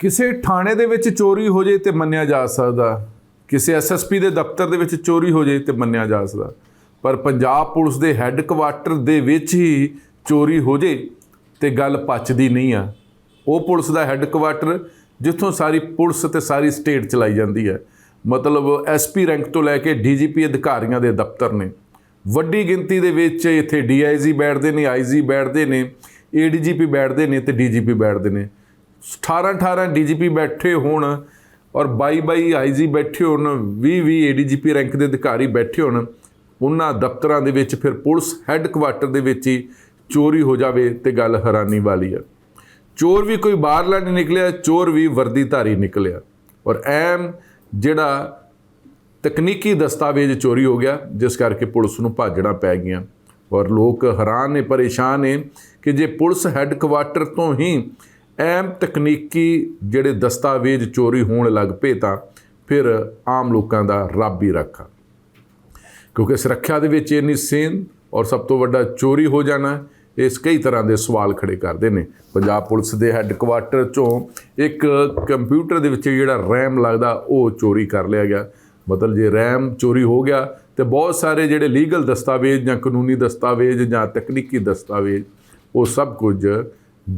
ਕਿਸੇ ਥਾਣੇ ਦੇ ਵਿੱਚ ਚੋਰੀ ਹੋ ਜੇ ਤੇ ਮੰਨਿਆ ਜਾ ਸਕਦਾ। ਕਿਸੇ ਐਸਐਸਪੀ ਦੇ ਦਫ਼ਤਰ ਦੇ ਵਿੱਚ ਚੋਰੀ ਹੋ ਜੇ ਤੇ ਮੰਨਿਆ ਜਾ ਸਕਦਾ। ਪਰ ਪੰਜਾਬ ਪੁਲਿਸ ਦੇ ਹੈੱਡਕੁਆਟਰ ਦੇ ਵਿੱਚ ਹੀ ਚੋਰੀ ਹੋ ਜੇ ਤੇ ਗੱਲ ਪਚਦੀ ਨਹੀਂ ਆ। ਉਹ ਪੁਲਿਸ ਦਾ ਹੈੱਡਕੁਆਟਰ ਜਿੱਥੋਂ ਸਾਰੀ ਪੁਲਿਸ ਤੇ ਸਾਰੀ ਸਟੇਟ ਚਲਾਈ ਜਾਂਦੀ ਹੈ। ਮਤਲਬ ਐਸਪੀ ਰੈਂਕ ਤੋਂ ਲੈ ਕੇ ਡੀਜੀਪੀ ਅਧਿਕਾਰੀਆਂ ਦੇ ਦਫ਼ਤਰ ਨੇ। ਵੱਡੀ ਗਿਣਤੀ ਦੇ ਵਿੱਚ ਇੱਥੇ ਡੀਆਈਜੀ ਬੈਠਦੇ ਨੇ ਆਈਜੀ ਬੈਠਦੇ ਨੇ ਏਡੀਜੀਪੀ ਬੈਠਦੇ ਨੇ ਤੇ ਡੀਜੀਪੀ ਬੈਠਦੇ ਨੇ। 18 18 ਡੀਜੀਪੀ ਬੈਠੇ ਹੋਣ ਔਰ 22 22 ਆਈਜੀ ਬੈਠੇ ਹੋਣ 20 20 ਏਡੀਜੀਪੀ ਰੈਂਕ ਦੇ ਅਧਿਕਾਰੀ ਬੈਠੇ ਹੋਣ, ਉਹਨਾਂ ਦਫ਼ਤਰਾਂ ਦੇ ਵਿੱਚ ਫਿਰ ਪੁਲਿਸ ਹੈੱਡਕੁਆਟਰ ਦੇ ਵਿੱਚ ਹੀ ਚੋਰੀ ਹੋ ਜਾਵੇ ਤੇ ਗੱਲ ਹੈਰਾਨੀ ਵਾਲੀ ਹੈ ਚੋਰ ਵੀ ਕੋਈ ਬਾਹਰਲਾ ਨਹੀਂ ਨਿਕਲਿਆ, ਚੋਰ ਵੀ ਵਰਦੀਧਾਰੀ ਨਿਕਲਿਆ। ਔਰ ਐਮ ਜਿਹੜਾ ਤਕਨੀਕੀ ਦਸਤਾਵੇਜ਼ ਚੋਰੀ ਹੋ ਗਿਆ, ਜਿਸ ਕਰਕੇ ਪੁਲਿਸ ਨੂੰ ਭਾਜਣਾ ਪੈ ਗਈਆਂ। ਔਰ ਲੋਕ ਹੈਰਾਨ ਨੇ, ਪਰੇਸ਼ਾਨ ਨੇ ਕਿ ਜੇ ਪੁਲਿਸ ਹੈੱਡਕੁਆਟਰ ਤੋਂ ਹੀ ਅਹਿਮ ਤਕਨੀਕੀ ਜਿਹੜੇ ਦਸਤਾਵੇਜ਼ ਚੋਰੀ ਹੋਣ ਲੱਗ ਪਏ ਤਾਂ ਫਿਰ ਆਮ ਲੋਕਾਂ ਦਾ ਰੱਬ ਹੀ ਰੱਖਾ। ਕਿਉਂਕਿ ਸੁਰੱਖਿਆ ਦੇ ਵਿੱਚ ਇੰਨੀ ਸੇਨ ਔਰ ਸਭ ਤੋਂ ਵੱਡਾ ਚੋਰੀ ਹੋ ਜਾਣਾ, ਇਸ ਕਈ ਤਰ੍ਹਾਂ ਦੇ ਸਵਾਲ ਖੜੇ ਕਰਦੇ ਨੇ। ਪੰਜਾਬ ਪੁਲਿਸ ਦੇ ਹੈੱਡਕੁਆਟਰ ਚੋਂ ਇੱਕ ਕੰਪਿਊਟਰ ਦੇ ਵਿੱਚ ਜਿਹੜਾ ਰੈਮ ਲੱਗਦਾ, ਉਹ ਚੋਰੀ ਕਰ ਲਿਆ ਗਿਆ। ਮਤਲਬ ਜੇ ਰੈਮ ਚੋਰੀ ਹੋ ਗਿਆ ਤੇ ਬਹੁਤ ਸਾਰੇ ਜਿਹੜੇ ਲੀਗਲ ਦਸਤਾਵੇਜ਼ ਜਾਂ ਕਾਨੂੰਨੀ ਦਸਤਾਵੇਜ਼ ਜਾਂ ਤਕਨੀਕੀ ਦਸਤਾਵੇਜ਼, ਉਹ ਸਭ ਕੁਝ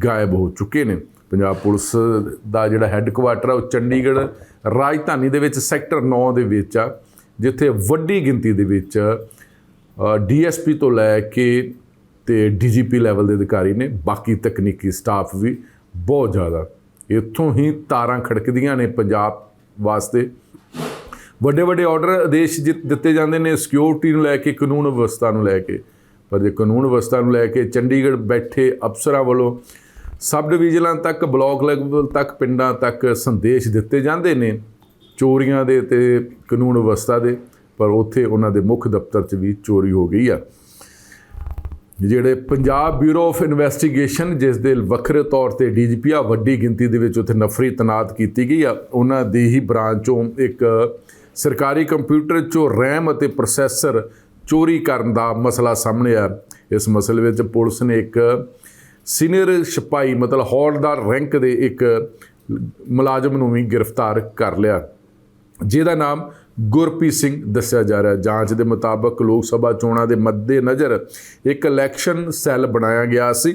ਗਾਇਬ ਹੋ ਚੁੱਕੇ ਨੇ। ਪੰਜਾਬ ਪੁਲਿਸ ਦਾ ਜਿਹੜਾ ਹੈੱਡਕੁਆਟਰ ਆ, ਉਹ ਚੰਡੀਗੜ੍ਹ ਰਾਜਧਾਨੀ ਦੇ ਵਿੱਚ, ਸੈਕਟਰ 9 ਦੇ ਵਿੱਚ ਆ, ਜਿੱਥੇ ਵੱਡੀ ਗਿਣਤੀ ਦੇ ਵਿੱਚ ਡੀਐਸਪੀ ਤੋਂ ਲੈ ਕੇ ਤੇ ਡੀਜੀਪੀ ਲੈਵਲ ਦੇ ਅਧਿਕਾਰੀ ਨੇ। ਬਾਕੀ ਤਕਨੀਕੀ ਸਟਾਫ ਵੀ ਬਹੁਤ ਜ਼ਿਆਦਾ। ਇੱਥੋਂ ਹੀ ਤਾਰਾਂ ਖੜਕਦੀਆਂ ਨੇ ਪੰਜਾਬ ਵਾਸਤੇ। ਵੱਡੇ ਵੱਡੇ ਆਰਡਰ ਆਦੇਸ਼ ਜਿ- ਦਿੱਤੇ ਜਾਂਦੇ ਨੇ। ਸਿਕਿਉਰਿਟੀ ਨੂੰ ਲੈ ਕੇ, ਕਾਨੂੰਨ ਵਿਵਸਥਾ ਨੂੰ ਲੈ ਕੇ। ਪਰ ਜੇ ਕਾਨੂੰਨ ਵਿਵਸਥਾ ਨੂੰ ਲੈ ਕੇ ਚੰਡੀਗੜ੍ਹ ਬੈਠੇ ਅਫਸਰਾਂ ਵੱਲੋਂ ਸਬ ਡਿਵੀਜ਼ਨਾਂ ਤੱਕ, ਬਲਾਕ ਲੈਵਲ ਤੱਕ, ਪਿੰਡਾਂ ਤੱਕ ਸੰਦੇਸ਼ ਦਿੱਤੇ ਜਾਂਦੇ ਨੇ ਚੋਰੀਆਂ ਦੇ ਤੇ ਕਾਨੂੰਨ ਵਿਵਸਥਾ ਦੇ, ਪਰ ਉੱਥੇ ਉਹਨਾਂ ਦੇ ਮੁੱਖ ਦਫ਼ਤਰ 'ਚ ਵੀ ਚੋਰੀ ਹੋ ਗਈ ਆ। ਜਿਹੜੇ ਪੰਜਾਬ ਬਿਊਰੋ ਆਫ ਇਨਵੈਸਟੀਗੇਸ਼ਨ ਜਿਸ ਦੇ ਵੱਖਰੇ ਤੌਰ ਤੇ ਡੀਜੀਪੀ ਆ, ਵੱਡੀ ਗਿਣਤੀ ਦੇ ਵਿੱਚ ਉੱਥੇ ਨਫਰੀ ਤਨਾਤ ਕੀਤੀ ਗਈ ਆ, ਉਹਨਾਂ ਦੀ ਹੀ ਬ੍ਰਾਂਚੋਂ ਇੱਕ ਸਰਕਾਰੀ ਕੰਪਿਊਟਰ ਚੋਂ ਰੈਮ ਅਤੇ ਪ੍ਰੋਸੈਸਰ ਚੋਰੀ ਕਰਨ ਦਾ ਮਸਲਾ ਸਾਹਮਣੇ ਆ ਇਸ ਮਸਲੇ ਵਿੱਚ ਪੁਲਿਸ ਨੇ ਇੱਕ ਸੀਨੀਅਰ ਸਿਪਾਹੀ, ਮਤਲਬ ਹੌਲਦਾਰ ਰੈਂਕ ਦੇ ਇੱਕ ਮੁਲਾਜ਼ਮ ਨੂੰ ਵੀ ਗ੍ਰਿਫਤਾਰ ਕਰ ਲਿਆ। ਜਿਹਦਾ ਨਾਮ ਗੁਰਪ੍ਰੀਤ ਸਿੰਘ ਦੱਸਿਆ ਜਾ ਰਿਹਾ। ਜਾਂਚ ਦੇ ਮੁਤਾਬਕ ਲੋਕ ਸਭਾ ਚੋਣਾਂ ਦੇ ਮੱਦੇ ਨਜ਼ਰ ਇੱਕ ਇਲੈਕਸ਼ਨ ਸੈੱਲ ਬਣਾਇਆ ਗਿਆ ਸੀ।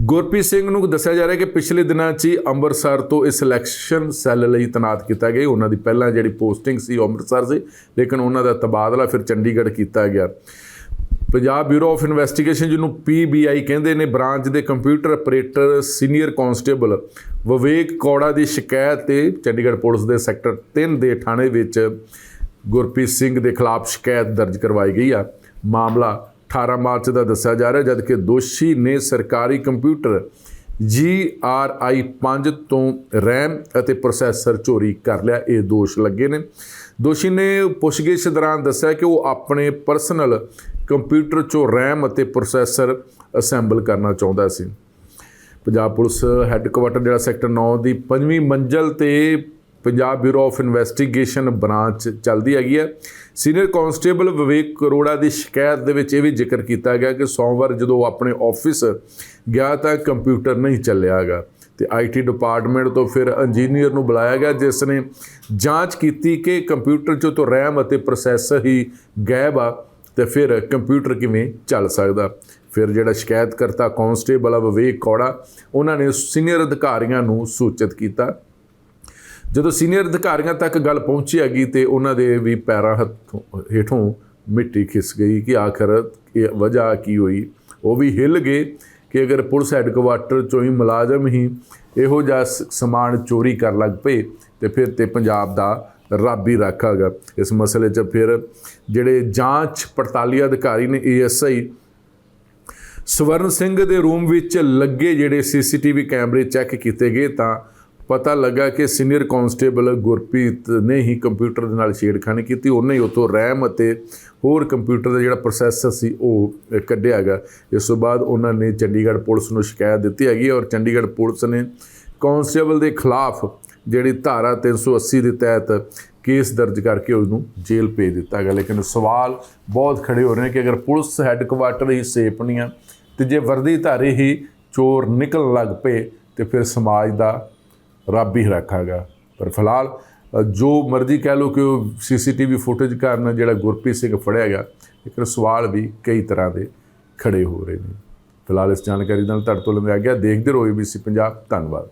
ਗੁਰਪ੍ਰੀਤ ਸਿੰਘ ਨੂੰ ਦੱਸਿਆ ਜਾ ਰਿਹਾ ਕਿ ਪਿਛਲੇ ਦਿਨਾਂ 'ਚ ਹੀ ਅੰਮ੍ਰਿਤਸਰ ਤੋਂ ਇਸ ਇਲੈਕਸ਼ਨ ਸੈੱਲ ਲਈ ਤਨਾਤ ਕੀਤਾ ਗਿਆ। ਉਹਨਾਂ ਦੀ ਪਹਿਲਾਂ ਜਿਹੜੀ ਪੋਸਟਿੰਗ ਸੀ ਉਹ ਅੰਮ੍ਰਿਤਸਰ ਸੀ, ਲੇਕਿਨ ਉਹਨਾਂ ਦਾ ਤਬਾਦਲਾ ਫਿਰ ਚੰਡੀਗੜ੍ਹ ਕੀਤਾ ਗਿਆ। ਪੰਜਾਬ ਬਿਊਰੋ ਆਫ ਇਨਵੈਸਟੀਗੇਸ਼ਨ ਜਿਹਨੂੰ ਪੀਬੀਆਈ ਕਹਿੰਦੇ ਨੇ, ਬ੍ਰਾਂਚ ਦੇ computer operator senior constable Vivek Kaura ਦੀ ਸ਼ਿਕਾਇਤ ਤੇ ਚੰਡੀਗੜ੍ਹ ਪੁਲਿਸ ਦੇ ਸੈਕਟਰ 3 ਦੇ ਥਾਣੇ ਵਿੱਚ ਗੁਰਪ੍ਰੀਤ ਸਿੰਘ ਦੇ ਖਿਲਾਫ ਸ਼ਿਕਾਇਤ ਦਰਜ ਕਰਵਾਈ ਗਈ ਆ। ਮਾਮਲਾ 18 ਮਾਰਚ ਦਾ ਦੱਸਿਆ ਜਾ ਰਿਹਾ, ਜਦਕਿ ਦੋਸ਼ੀ ਨੇ ਸਰਕਾਰੀ ਕੰਪਿਊਟਰ GRI 5 ਤੋਂ ਰੈਮ ਅਤੇ ਪ੍ਰੋਸੈਸਰ ਚੋਰੀ ਕਰ ਲਿਆ। ਇਹ ਦੋਸ਼ ਲੱਗੇ ਨੇ। ਦੋਸ਼ੀ ਨੇ ਪੁੱਛਗਿੱਛ ਦੌਰਾਨ ਦੱਸਿਆ ਕਿ ਉਹ ਆਪਣੇ ਪਰਸਨਲ ਕੰਪਿਊਟਰ ਚੋਂ ਰੈਮ ਅਤੇ ਪ੍ਰੋਸੈਸਰ ਅਸੈਂਬਲ ਕਰਨਾ ਚਾਹੁੰਦਾ ਸੀ। ਪੰਜਾਬ ਪੁਲਿਸ ਹੈੱਡਕੁਆਟਰ, ਜਿਹੜਾ ਸੈਕਟਰ 9 ਦੀ ਪੰਜਵੀਂ ਮੰਜ਼ਲ ਤੇ Punjab bureau of investigation branch ਚੱਲਦੀ ਹੈਗੀ ਹੈ। ਸੀਨੀਅਰ ਕਾਂਸਟੇਬਲ ਵਿਵੇਕ ਕਰੋੜਾ ਦੀ ਸ਼ਿਕਾਇਤ ਦੇ ਵਿੱਚ ਇਹ ਵੀ ਜ਼ਿਕਰ ਕੀਤਾ ਗਿਆ ਕਿ ਸੋਮਵਾਰ ਜਦੋਂ ਆਪਣੇ ਆਫਿਸ ਗਿਆ ਤਾਂ ਕੰਪਿਊਟਰ ਨਹੀਂ ਚੱਲਿਆਗਾ ਤੇ ਆਈਟੀ ਡਿਪਾਰਟਮੈਂਟ ਤੋਂ ਫਿਰ ਇੰਜੀਨੀਅਰ ਨੂੰ ਬੁਲਾਇਆ ਗਿਆ, ਜਿਸ ਨੇ ਜਾਂਚ ਕੀਤੀ ਕਿ ਕੰਪਿਊਟਰ 'ਚੋਂ ਤੋਂ ਰੈਮ ਅਤੇ ਪ੍ਰੋਸੈਸਰ ਹੀ ਗਾਇਬ ਆ ਤੇ ਫਿਰ ਕੰਪਿਊਟਰ ਕਿਵੇਂ ਚੱਲ ਸਕਦਾ। ਫਿਰ ਜਿਹੜਾ ਸ਼ਿਕਾਇਤਕਰਤਾ ਕਾਂਸਟੇਬਲ ਆ ਵਿਵੇਕ ਕੌੜਾ ਉਹਨਾਂ ਨੇ ਸੀਨੀਅਰ ਅਧਿਕਾਰੀਆਂ ਨੂੰ ਸੂਚਿਤ ਕੀਤਾ। ਜਦੋਂ ਸੀਨੀਅਰ ਅਧਿਕਾਰੀਆਂ ਤੱਕ ਗੱਲ ਪਹੁੰਚੀ ਹੈਗੀ ਤੇ ਉਹਨਾਂ ਦੇ ਵੀ ਪੈਰਾਂ ਹੱਥੋਂ, ਹੇਠੋਂ ਮਿੱਟੀ ਖਿਸ ਗਈ ਕਿ ਆਖਰ ਇਹ ਵਜ੍ਹਾ, ਕੀ ਹੋਈ। ਉਹ ਵੀ ਹਿੱਲ ਗਏ ਕਿ ਅਗਰ ਪੁਲਿਸ ਹੈੱਡਕੁਆਟਰ ਚੋਂ ਹੀ ਮੁਲਾਜ਼ਮ ਹੀ ਇਹੋ ਜਿਹਾ ਸ- ਸਮਾਨ ਚੋਰੀ ਕਰਨ ਲੱਗ ਪਏ ਤੇ ਫਿਰ ਤੇ ਪੰਜਾਬ ਦਾ ਰੱਬ ਹੀ ਰੱਖਾਗਾ ਇਸ ਮਸਲੇ 'ਚ ਫਿਰ ਜਿਹੜੇ ਜਾਂਚ ਪੜਤਾਲੀ ਅਧਿਕਾਰੀ ਨੇ ਏਐਸਆਈ ਸਵਰਨ ਸਿੰਘ ਦੇ ਰੂਮ ਵਿੱਚ ਲੱਗੇ ਜਿਹੜੇ ਸੀਸੀਟੀਵੀ ਕੈਮਰੇ ਚੈੱਕ ਕੀਤੇ ਗਏ ਤਾਂ ਪਤਾ ਲੱਗਾ ਕਿ ਸੀਨੀਅਰ ਕਾਂਸਟੇਬਲ ਗੁਰਪ੍ਰੀਤ ਨੇ ਹੀ ਕੰਪਿਊਟਰ ਦੇ ਨਾਲ ਛੇੜਖਾਨੀ ਕੀਤੀ। ਉਹਨੇ ਹੀ ਉਤੋਂ ਰੈਮ ਅਤੇ ਹੋਰ ਕੰਪਿਊਟਰ ਦਾ ਜਿਹੜਾ ਪ੍ਰੋਸੈਸਰ ਸੀ, ਉਹ ਕੱਢਿਆ ਗਿਆ ਇਸ ਤੋਂ ਬਾਅਦ ਉਹਨਾਂ ਨੇ ਚੰਡੀਗੜ੍ਹ ਪੁਲਿਸ ਨੂੰ ਸ਼ਿਕਾਇਤ ਦਿੱਤੀ ਹੈਗੀ ਔਰ ਚੰਡੀਗੜ੍ਹ ਪੁਲਿਸ ਨੇ ਕਾਂਸਟੇਬਲ ਦੇ ਖਿਲਾਫ ਜਿਹੜੀ ਧਾਰਾ 380 ਦੇ ਤਹਿਤ ਕੇਸ ਦਰਜ ਕਰਕੇ ਉਸ ਨੂੰ ਜੇਲ੍ਹ ਭੇਜ ਦਿੱਤਾ ਗਿਆ ਲੇਕਿਨ ਸਵਾਲ ਬਹੁਤ ਖੜੇ ਹੋ ਰਹੇ ਨੇ ਕਿ ਅਗਰ ਪੁਲਿਸ ਹੈੱਡਕੁਆਟਰ ਹੀ ਸੇਫ ਨਹੀਂ ਆ ਤੇ ਜੇ ਵਰਦੀ ਧਾਰੇ ਹੀ ਚੋਰ ਨਿਕਲਣ ਲੱਗ ਪਏ ਤੇ ਫਿਰ ਸਮਾਜ ਦਾ ਰੱਬ ਹੀ ਰੱਖਾਗਾ। ਪਰ ਫਿਲਹਾਲ ਜੋ ਮਰਜ਼ੀ ਕਹਿ ਲਓ ਕਿ ਉਹ ਸੀਸੀਟੀਵੀ ਫੁਟੇਜ ਕਾਰਨ ਜਿਹੜਾ ਗੁਰਪ੍ਰੀਤ ਸਿੰਘ ਫੜਿਆ ਗਿਆ ਇੱਕ ਸਵਾਲ ਵੀ ਕਈ ਤਰ੍ਹਾਂ ਦੇ ਖੜੇ ਹੋ ਰਹੇ ਨੇ। ਫਿਲਹਾਲ ਇਸ ਜਾਣਕਾਰੀ ਨਾਲ ਤੁਹਾਡੇ ਤੋਂ ਲੰਮਿਆ ਗਿਆ। ਦੇਖਦੇ ਰਹੋ ABC ਪੰਜਾਬ। ਧੰਨਵਾਦ।